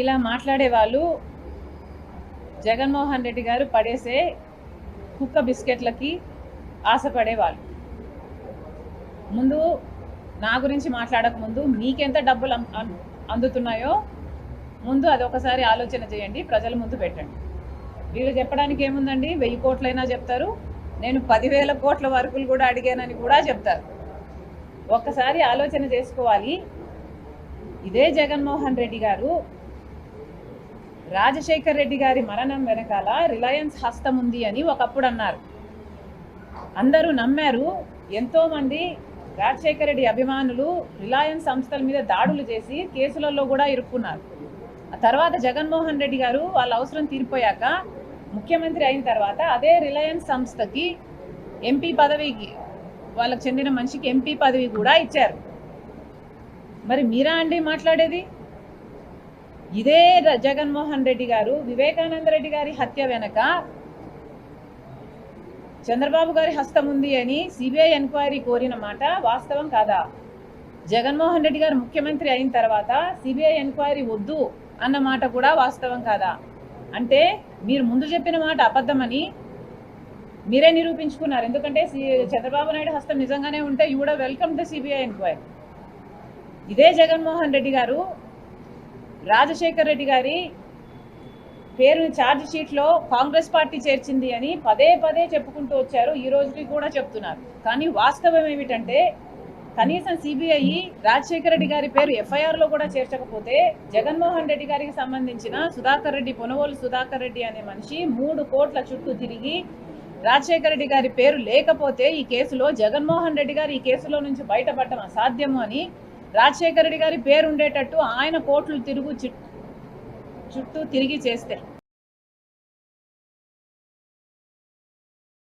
ఇలా మాట్లాడే వాళ్ళు జగన్మోహన్ రెడ్డి గారు పడేసే కుక్క బిస్కెట్లకి ఆశపడేవాళ్ళు. ముందు నా గురించి మాట్లాడకముందు మీకెంత డబ్బులు అందుతున్నాయో ముందు అది ఒకసారి ఆలోచన చేయండి ప్రజల ముందు పెట్టండి. వీళ్ళు చెప్పడానికి ఏముందండి? వెయ్యి కోట్లైనా చెప్తారు. నేను పదివేల కోట్ల వరకులు కూడా అడిగానని కూడా చెప్తారు. ఒక్కసారి ఆలోచన చేసుకోవాలి. ఇదే జగన్మోహన్ రెడ్డి గారు రాజశేఖర్ రెడ్డి గారి మరణం వెనకాల రిలయన్స్ హస్తం ఉంది అని ఒకప్పుడు అన్నారు. అందరూ నమ్మారు ఎంతోమంది రాజశేఖర రెడ్డి అభిమానులు రిలయన్స్ సంస్థల మీద దాడులు చేసి కేసులలో కూడా ఇరుక్కున్నారు. ఆ తర్వాత జగన్మోహన్ రెడ్డి గారు వాళ్ళ అవసరం తీరిపోయాక ముఖ్యమంత్రి అయిన తర్వాత అదే రిలయన్స్ సంస్థకి ఎంపీ పదవికి వాళ్ళకి చెందిన మనిషికి ఎంపీ పదవి కూడా ఇచ్చారు. మరి మీరా అండి మాట్లాడేది? ఇదే జగన్మోహన్ రెడ్డి గారు వివేకానంద రెడ్డి గారి హత్య వెనక చంద్రబాబు గారి హస్తం ఉంది అని సిబిఐ ఎంక్వైరీ కోరిన మాట వాస్తవం కాదా? జగన్మోహన్ రెడ్డి గారు ముఖ్యమంత్రి అయిన తర్వాత సిబిఐ ఎంక్వైరీ వద్దు అన్న మాట కూడా వాస్తవం కాదా? అంటే మీరు ముందు చెప్పిన మాట అబద్ధమని మీరే నిరూపించుకున్నారు. ఎందుకంటే సి- చంద్రబాబు నాయుడు హస్తం నిజంగానే ఉంటే యూ కూడా వెల్కమ్ ద సిబిఐ ఎంక్వైరీ ఇదే జగన్మోహన్ రెడ్డి గారు రాజశేఖర్ రెడ్డి గారి పేరుని ఛార్జ్ షీట్లో కాంగ్రెస్ పార్టీ చేర్చింది అని పదే పదే చెప్పుకుంటూ వచ్చారు. ఈ రోజుకి కూడా చెప్తున్నారు. కానీ వాస్తవం ఏమిటంటే కనీసం సిబిఐ రాజశేఖర రెడ్డి గారి పేరు ఎఫ్ఐఆర్లో కూడా చేర్చకపోతే జగన్మోహన్ రెడ్డి గారికి సంబంధించిన సుధాకర్ రెడ్డి పొనవోలు సుధాకర్ రెడ్డి అనే మనిషి మూడు కోట్ల చుట్టూ తిరిగి రాజశేఖర రెడ్డి గారి పేరు లేకపోతే ఈ కేసులో జగన్మోహన్ రెడ్డి గారు ఈ కేసులో నుంచి బయటపడటం అసాధ్యము అని రాజశేఖర రెడ్డి గారి పేరు ఉండేటట్టు ఆయన కోట్లు తిరుగు చుట్టూ తిరిగి చేస్తే.